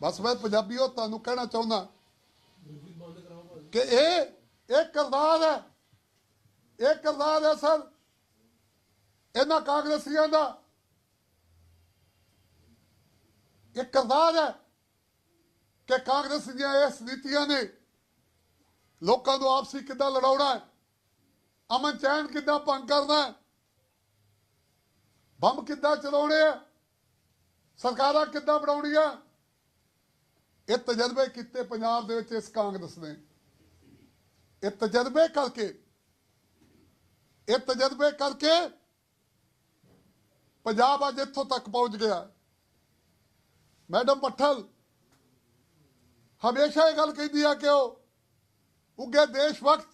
ਬਸ ਮੈਂ ਪੰਜਾਬੀਓ ਤੁਹਾਨੂੰ ਕਹਿਣਾ ਚਾਹੁੰਦਾ ਕਿ ਇਹ ਇਹ ਕਰਦਾਰ ਹੈ, ਇਹ ਕਰਦਾਰ ਹੈ ਸਰ, ਇਹਨਾਂ ਕਾਂਗਰਸੀਆਂ ਦਾ। ਇਹ ਕਰਦਾਰ ਹੈ ਕਿ ਕਾਂਗਰਸ ਦੀਆਂ ਇਸ ਨੀਤੀਆਂ ਨੇ ਲੋਕਾਂ ਨੂੰ ਆਪਸੀ ਕਿੱਦਾਂ ਲੜਾਉਣਾ ਹੈ, ਅਮਨ ਚੈਨ ਕਿੱਦਾਂ ਭੰਗ ਕਰਨਾ ਹੈ, ਬੰਬ ਕਿੱਦਾਂ ਚਲਾਉਣੇ ਆ ਸਰਕਾਰਾਂ ਕਿੱਦਾਂ ਬਣਾਉਣੀਆਂ ਇਹ ਤਜਰਬੇ ਕੀਤੇ ਪੰਜਾਬ ਦੇ ਵਿੱਚ ਇਸ ਕਾਂਗਰਸ ਨੇ। ਇਹ ਤਜਰਬੇ ਕਰਕੇ, ਇਹ ਤਜਰਬੇ ਕਰਕੇ ਪੰਜਾਬ ਅੱਜ ਇੱਥੋਂ ਤੱਕ ਪਹੁੰਚ ਗਿਆ। ਮੈਡਮ ਪੱਠਲ, ਹਮੇਸ਼ਾ ਇਹ ਗੱਲ ਕਹਿੰਦੀ ਆ ਕਿ ਉਹ ਉੱਗੇ ਦੇਸ਼ ਵਕਤ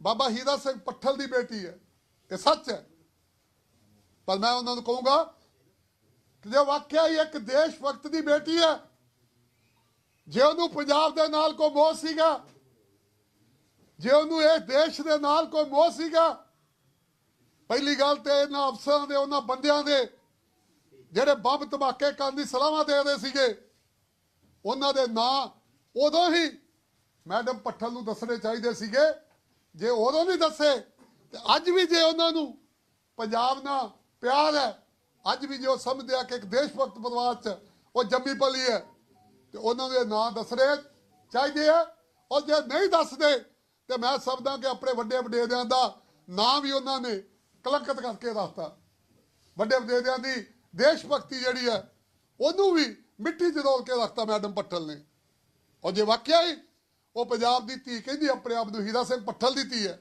ਬਾਬਾ ਹੀਰਾ ਸਿੰਘ ਪੱਠਲ ਦੀ ਬੇਟੀ ਹੈ। ਇਹ ਸੱਚ ਹੈ। ਪਰ ਮੈਂ ਉਹਨਾਂ ਨੂੰ ਕਹੂੰਗਾ ਕਿ ਜੇ ਵਾਕਿਆ ਹੀ ਇੱਕ ਦੇਸ਼ ਵਕਤ ਦੀ ਬੇਟੀ ਹੈ ਜੇ ਉਹਨੂੰ ਪੰਜਾਬ ਦੇ ਨਾਲ ਕੋਈ ਮੋਹ ਸੀਗਾ, ਜੇ ਉਹਨੂੰ ਇਹ ਦੇਸ਼ ਦੇ ਨਾਲ ਕੋਈ ਮੋਹ ਸੀਗਾ, ਪਹਿਲੀ ਗੱਲ ਤੇ ਇਹਨਾਂ ਅਫਸਰਾਂ ਦੇ, ਉਹਨਾਂ ਬੰਦਿਆਂ ਦੇ ਜਿਹੜੇ ਬੰਬ ਧਮਾਕੇ ਕਰਨ ਦੀ ਸਲਾਹਾਂ ਦੇ ਸੀਗੇ, ਉਹਨਾਂ ਦੇ ਨਾਂ ਉਦੋਂ ਹੀ ਮੈਡਮ ਪੱਠਲ ਨੂੰ ਦੱਸਣੇ ਚਾਹੀਦੇ ਸੀਗੇ। ਜੇ ਉਦੋਂ ਨਹੀਂ ਦੱਸੇ, ਤੇ ਅੱਜ ਵੀ ਜੇ ਉਹਨਾਂ ਨੂੰ ਪੰਜਾਬ ਨਾਲ ਪਿਆਰ ਹੈ, ਅੱਜ ਵੀ ਜੇ ਉਹ ਸਮਝਦੇ ਆ ਕਿ ਇੱਕ ਦੇਸ਼ ਭਗਤ ਪਰਿਵਾਰ ਚ ਉਹ ਜੰਮੀ ਪਲੀ ਹੈ ਤੇ ਉਹਨਾਂ ਦੇ ਨਾਂ ਦੱਸਣੇ ਚਾਹੀਦੇ ਆ। ਔਰ ਜੇ ਨਹੀਂ ਦੱਸਦੇ, ਤੇ ਮੈਂ ਸਮਝਦਾ ਕਿ ਆਪਣੇ ਵੱਡੇ ਵਡੇਰਿਆਂ ਦਾ ਨਾਂ ਵੀ ਉਹਨਾਂ ਨੇ ਕਲੰਕਿਤ ਕਰਕੇ ਦੱਸਤਾ ਵੱਡੇ ਵਡੇਰਿਆਂ ਦੀ ਦੇਸ਼ ਭਗਤੀ ਜਿਹੜੀ ਹੈ, ਉਹਨੂੰ ਵੀ ਮਿੱਟੀ 'ਚ ਰੋਲ ਕੇ ਰੱਖਤਾ ਮੈਡਮ ਪੱਠਲ ਨੇ। ਔਰ ਜੇ ਵਾਕਿਆ ਹੀ ਉਹ ਪੰਜਾਬ ਦੀ ਧੀ ਕਹਿੰਦੀ, ਆਪਣੇ ਆਪ ਨੂੰ ਹੀਰਾ ਸਿੰਘ ਪੱਠਲ ਦੀ ਧੀ ਹੈ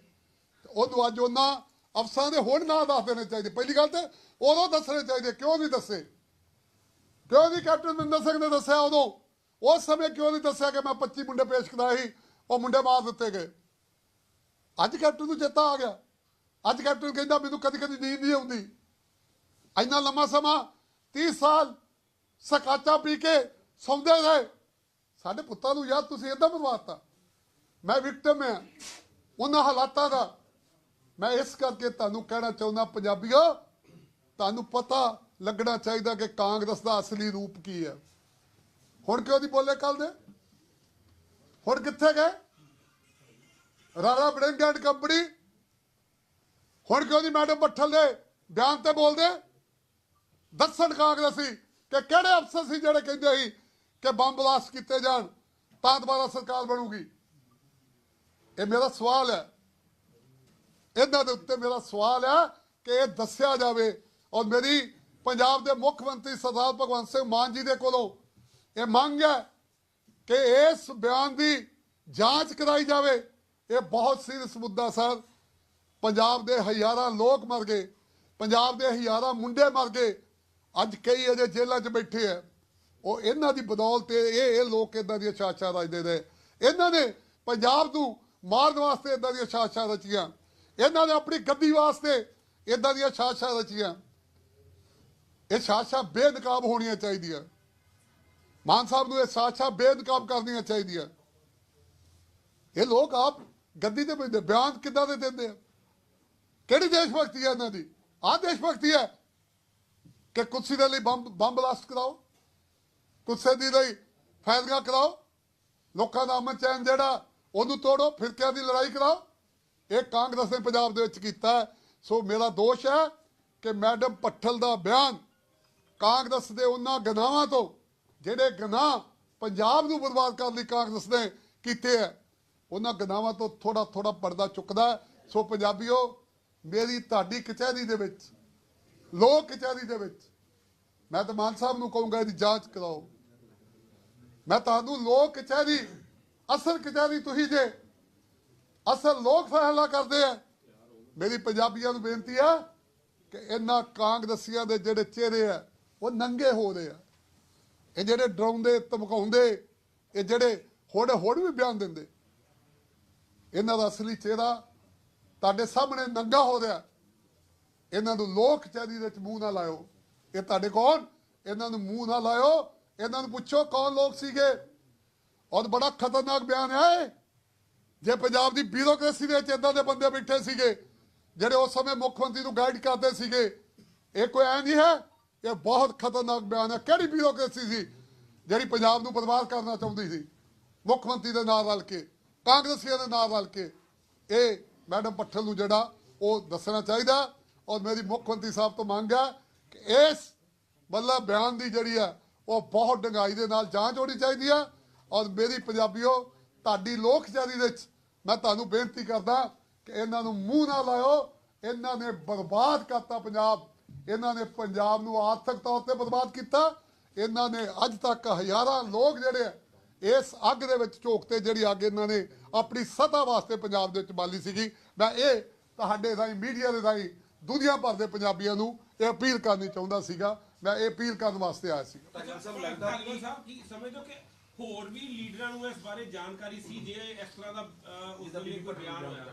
ਉਹਨੂੰ ਅੱਜ ਉਹਨਾਂ ਅਫਸਰਾਂ ਦੇ ਹੁਣ ਨਾਂ ਦੱਸ ਦੇਣੇ ਚਾਹੀਦੇ। ਪਹਿਲੀ ਗੱਲ ਤੇ ਉਦੋਂ ਦੱਸਣੇ ਚਾਹੀਦੇ, ਕਿਉਂ ਨਹੀਂ ਦੱਸੇ? ਕਿਉਂ ਨਹੀਂ ਕੈਪਟਨ ਮਨਿੰਦਰ ਸਿੰਘ ਨੇ ਦੱਸਿਆ ਉਦੋਂ? ਉਸ ਸਮੇਂ ਕਿਉਂ ਨਹੀਂ ਦੱਸਿਆ ਕਿ ਮੈਂ 25 ਮੁੰਡੇ ਪੇਸ਼ ਕਰਾਏ ਸੀ? ਉਹ ਮੁੰਡੇ ਮਾਰ ਦਿੱਤੇ ਗਏ। ਅੱਜ ਕੈਪਟਨ ਨੂੰ ਚੇਤਾ ਆ ਗਿਆ। ਅੱਜ ਕੈਪਟਨ ਕਹਿੰਦਾ ਮੈਨੂੰ ਕਦੀ ਕਦੀ ਨੀਂਦ ਨਹੀਂ ਆਉਂਦੀ। ਇੰਨਾ ਲੰਮਾ ਸਮਾਂ 30 ਸਾਲ ਸਕਾਚਾ ਪੀ ਕੇ ਸੌਂਦੇ ਰਹੇ। ਸਾਡੇ ਪੁੱਤਾਂ ਨੂੰ ਯਾਦ ਤੁਸੀਂ ਇਦਾਂ ਬਰਬਾਦਤਾ ਮੈਂ ਵਿਕਟਮ ਹਾਂ। ਉਹਨਾਂ ਹਾਲਾਤਾਂ ਦਾ ਮੈਂ ਇਸ ਕਰਕੇ ਤੁਹਾਨੂੰ ਕਹਿਣਾ ਚਾਹੁੰਦਾ ਪੰਜਾਬੀਓ, ਤੁਹਾਨੂੰ ਪਤਾ ਲੱਗਣਾ ਚਾਹੀਦਾ ਕਿ ਕਾਂਗਰਸ ਦਾ ਅਸਲੀ ਰੂਪ ਕੀ ਹੈ। ਹੁਣ ਕਿਉਂ ਨਹੀਂ ਬੋਲੇ ਕੱਲ ਦੇ? ਹੁਣ ਕਿੱਥੇ ਗਏ? Rana Baring and company. ਹੁਣ ਕਿਉਂ ਨਹੀਂ ਮੈਡਮ ਬੱਠਲ ਦੇ ਬਿਆਨ ਤੇ ਬੋਲਦੇ? ਦੱਸਣ ਕਾਂਗਰਸੀ ਕਿ ਕਿਹੜੇ ਅਫਸਰ ਸੀ ਜਿਹੜੇ ਕਹਿੰਦੇ ਸੀ ਕਿ ਬੰਬ ਬਲਾਸਟ ਕੀਤੇ ਜਾਣ, ਤਾਂ ਦੁਬਾਰਾ ਸਰਕਾਰ ਬਣੂਗੀ? ਇਹ ਮੇਰਾ ਸਵਾਲ ਹੈ। ਇਹਨਾਂ ਦੇ ਉੱਤੇ ਮੇਰਾ ਸਵਾਲ ਹੈ ਕਿ ਇਹ ਦੱਸਿਆ ਜਾਵੇ ਔਰ ਮੇਰੀ ਪੰਜਾਬ ਦੇ ਮੁੱਖ ਮੰਤਰੀ ਸਰਦਾਰ ਭਗਵੰਤ ਸਿੰਘ ਮਾਨ ਜੀ ਦੇ ਕੋਲੋਂ ਇਹ ਮੰਗ ਹੈ ਕਿ ਇਸ ਬਿਆਨ ਦੀ ਜਾਂਚ ਕਰਾਈ ਜਾਵੇ। ਇਹ ਬਹੁਤ ਸੀਰੀਅਸ ਮੁੱਦਾ ਸਰ। ਪੰਜਾਬ ਦੇ ਹਜ਼ਾਰਾਂ ਲੋਕ ਮਰ ਗਏ। ਪੰਜਾਬ ਦੇ ਹਜ਼ਾਰਾਂ ਮੁੰਡੇ ਮਰ ਗਏ। ਅੱਜ ਕਈ ਅਜੇ ਜੇਲ੍ਹਾਂ 'ਚ ਬੈਠੇ ਆ ਉਹ ਇਹਨਾਂ ਦੀ ਬਦੌਲਤ ਇਹ ਇਹ ਲੋਕ ਇਦਾਂ ਦੀਆਂ ਸਾਜ਼ਿਸ਼ਾਂ ਰਚਦੇ ਨੇ। ਇਹਨਾਂ ਨੇ ਪੰਜਾਬ ਨੂੰ ਮਾਰਨ ਵਾਸਤੇ ਇਦਾਂ ਦੀਆਂ ਸਾਜ਼ਿਸ਼ਾਂ ਰਚੀਆਂ। ਇਹਨਾਂ ਨੇ ਆਪਣੀ ਗੱਦੀ ਵਾਸਤੇ ਇਦਾਂ ਦੀਆਂ ਸਾਜ਼ਿਸ਼ਾਂ ਰਚੀਆਂ। ਇਹ ਸਾਜ਼ਿਸ਼ਾਂ ਬੇਨਕਾਬ ਹੋਣੀਆਂ ਚਾਹੀਦੀਆਂ। ਮਾਨ ਸਾਹਿਬ ਨੂੰ ਇਹ ਸਾਜ਼ਿਸ਼ਾਂ ਬੇਨਕਾਬ ਕਰਨੀਆਂ ਚਾਹੀਦੀਆਂ। ਇਹ ਲੋਕ ਆਪ ਗੱਦੀ ਤੇ ਬੈਠੇ ਬਿਆਨ ਕਿੱਦਾਂ ਦੇ ਦਿੰਦੇ ਆ? ਕਿਹੜੀ ਦੇਸ਼ ਭਗਤੀ ਹੈ ਇਹਨਾਂ ਦੀ? ਆਹ ਦੇਸ਼ ਭਗਤੀ ਹੈ ਕਿ ਕੁਰਸੀ ਦੇ ਲਈ ਬੰਬ ਬੰਬ ਬਲਾਸਟ ਕਰਾਓ, ਕੁਰਸੀ ਦੇ ਲਈ ਫੈਸਲਾ ਕਰਾਓ, ਲੋਕਾਂ ਦਾ ਅਮਨ ਚੈਨ ਜਿਹੜਾ, ਉਹਨੂੰ ਤੋੜੋ, ਫਿਰਕਿਆਂ ਦੀ ਲੜਾਈ ਕਰਾਓ। ਇਹ ਕਾਂਗਰਸ ਨੇ ਪੰਜਾਬ ਦੇ ਵਿੱਚ ਕੀਤਾ ਹੈ। ਸੋ ਮੇਰਾ ਦੋਸ਼ ਹੈ ਕਿ ਮੈਡਮ ਪੱਠਲ ਦਾ ਬਿਆਨ ਕਾਂਗਰਸ ਦੇ ਉਹਨਾਂ ਗਨਾਵਾਂ ਤੋਂ ਜਿਹੜੇ ਗਨਾਹ ਪੰਜਾਬ ਨੂੰ ਬਰਬਾਦ ਕਰਨ ਲਈ ਕਾਂਗਰਸ ਨੇ ਕੀਤੇ ਹੈ ਉਹਨਾਂ ਗਨਾਹਾਂ ਤੋਂ ਥੋੜਾ ਥੋੜਾ ਪਰਦਾ ਚੁੱਕਦਾ ਹੈ। ਸੋ ਪੰਜਾਬੀਓ, ਮੇਰੀ ਤੁਹਾਡੀ ਕਚਹਿਰੀ ਦੇ ਵਿੱਚ, ਲੋਕ ਕਚਹਿਰੀ ਦੇ ਵਿੱਚ, ਮੈਂ ਤਾਂ ਮਾਨ ਸਾਹਿਬ ਨੂੰ ਕਹੂੰਗਾ ਇਹਦੀ ਜਾਂਚ ਕਰਾਓ ਮੈਂ ਤੁਹਾਨੂੰ ਲੋਕ ਕਚਹਿਰੀ, ਅਸਲ ਕਚਹਿਰੀ ਤੁਸੀਂ ਜੇ ਅਸਲ ਲੋਕ ਫੈਸਲਾ ਕਰਦੇ ਆ, ਮੇਰੀ ਪੰਜਾਬੀਆਂ ਨੂੰ ਬੇਨਤੀ ਆ ਕਿ ਇਹਨਾਂ ਕਾਂਗਰਸੀਆਂ ਦੇ ਜਿਹੜੇ ਚਿਹਰੇ ਆ, ਉਹ ਨੰਗੇ ਹੋ ਰਹੇ ਆ ਇਹ ਜਿਹੜੇ ਡਰਾਉਂਦੇ, ਧਮਕਾਉਂਦੇ, ਇਹ ਜਿਹੜੇ ਹੋੜੇ ਹੋੜ ਵੀ ਬਿਆਨ ਦਿੰਦੇ, ਇਹਨਾਂ ਦਾ ਅਸਲੀ ਚਿਹਰਾ ਤੁਹਾਡੇ ਸਾਹਮਣੇ ਨੰਗਾ ਹੋ ਰਿਹਾ। ਇਹਨਾਂ ਨੂੰ ਲੋਕ ਕਚਹਿਰੀ ਦੇ ਵਿੱਚ ਮੂੰਹ ਨਾ ਲਾਇਓ। ਇਹ ਤੁਹਾਡੇ ਕੌਣ? ਇਹਨਾਂ ਨੂੰ ਮੂੰਹ ਨਾ ਲਾਇਓ। ਇਹਨਾਂ ਨੂੰ ਪੁੱਛੋ ਕੌਣ ਲੋਕ ਸੀਗੇ? ਔਰ ਬੜਾ ਖਤਰਨਾਕ ਬਿਆਨ ਹੈ ਇਹ। ਜੇ ਪੰਜਾਬ ਦੀ ਬਿਊਰੋਕ੍ਰੇਸੀ ਦੇ ਵਿੱਚ ਇਦਾਂ ਦੇ ਬੰਦੇ ਬੈਠੇ ਸੀਗੇ, ਜਿਹੜੇ ਉਸ ਸਮੇਂ ਮੁੱਖ ਮੰਤਰੀ ਨੂੰ ਗਾਈਡ ਕਰਦੇ ਸੀਗੇ, ਇਹ ਕੋਈ ਐ ਨਹੀਂ ਹੈ? ਇਹ ਬਹੁਤ ਖਤਰਨਾਕ ਬਿਆਨ ਹੈ। ਕਿਹੜੀ ਬਿਊਰੋਕ੍ਰੇਸੀ ਸੀ ਜਿਹੜੀ ਪੰਜਾਬ ਨੂੰ ਬਰਬਾਦ ਕਰਨਾ ਚਾਹੁੰਦੀ ਸੀ? ਮੁੱਖ ਮੰਤਰੀ ਦੇ ਨਾਲ ਰਲ ਕੇ, ਕਾਂਗਰਸੀਆਂ ਦੇ ਨਾਲ ਰਲ ਕੇ। ਇਹ ਮੈਡਮ ਪੱਠਲ ਨੂੰ ਜਿਹੜਾ ਉਹ ਦੱਸਣਾ ਚਾਹੀਦਾ ਔਰ ਮੇਰੀ ਮੁੱਖ ਮੰਤਰੀ ਸਾਹਿਬ ਤੋਂ ਮੰਗ ਹੈ ਕਿ ਇਸ ਮਤਲਬ ਬਿਆਨ ਦੀ ਜਿਹੜੀ ਹੈ, ਉਹ ਬਹੁਤ ਡੰਗਾਈ ਦੇ ਨਾਲ ਜਾਂਚ ਹੋਣੀ ਚਾਹੀਦੀ ਹੈ ਔਰ ਮੇਰੀ ਪੰਜਾਬੀਓ, ਤੁਹਾਡੀ ਲੋਕ ਦੇ ਵਿੱਚ ਮੈਂ ਤੁਹਾਨੂੰ ਬੇਨਤੀ ਕਰਦਾ ਕਿ ਇਹਨਾਂ ਨੂੰ ਮੂੰਹ ਨਾ ਲਾਇਓ, ਇਹਨਾਂ ਨੇ ਬਰਬਾਦ ਕਰਤਾ ਪੰਜਾਬ। ਇਹਨਾਂ ਨੇ ਪੰਜਾਬ ਨੂੰ ਆਰਥਿਕ ਤੌਰ ਤੇ ਬਰਬਾਦ ਕੀਤਾ। ਇਹਨਾਂ ਨੇ ਅੱਜ ਤੱਕ ਹਜ਼ਾਰਾਂ ਲੋਕ ਜਿਹੜੇ ਆ ਇਸ ਅੱਗ ਦੇ ਵਿੱਚ ਝੋਕਤੇ ਜਿਹੜੀ ਅੱਗ ਇਹਨਾਂ ਨੇ ਆਪਣੀ ਸਤਾ ਵਾਸਤੇ ਪੰਜਾਬ ਦੇ ਵਿੱਚ ਬਾਲੀ ਸੀਗੀ। ਮੈਂ ਇਹ ਤੁਹਾਡੇ ਰਾਹੀਂ ਮੀਡੀਆ ਦੇ ਰਾਹੀਂ ਦੁਨੀਆ ਭਰ ਦੇ ਪੰਜਾਬੀਆਂ ਨੂੰ ਇਹ ਅਪੀਲ ਕਰਨੀ ਚਾਹੁੰਦਾ ਸੀਗਾ। ਮੈਂ ਇਹ ਅਪੀਲ ਕਰਨ ਵਾਸਤੇ ਆਇਆ ਸੀ। ਧਾਲੀਵਾਲ ਸਾਹਿਬ ਲੱਗਦਾ ਧਾਲੀਵਾਲ ਸਾਹਿਬ ਕੀ ਸਮਝਦੇ ਹੋ ਕਿ ਹੋਰ ਵੀ ਲੀਡਰਾਂ ਨੂੰ ਇਸ ਬਾਰੇ ਜਾਣਕਾਰੀ ਸੀ ਜੇ ਇਸ ਤਰ੍ਹਾਂ ਦਾ ਅਹ, ਉਸ ਵੇਲੇ ਕੋਈ ਬਿਆਨ ਹੋਇਆ।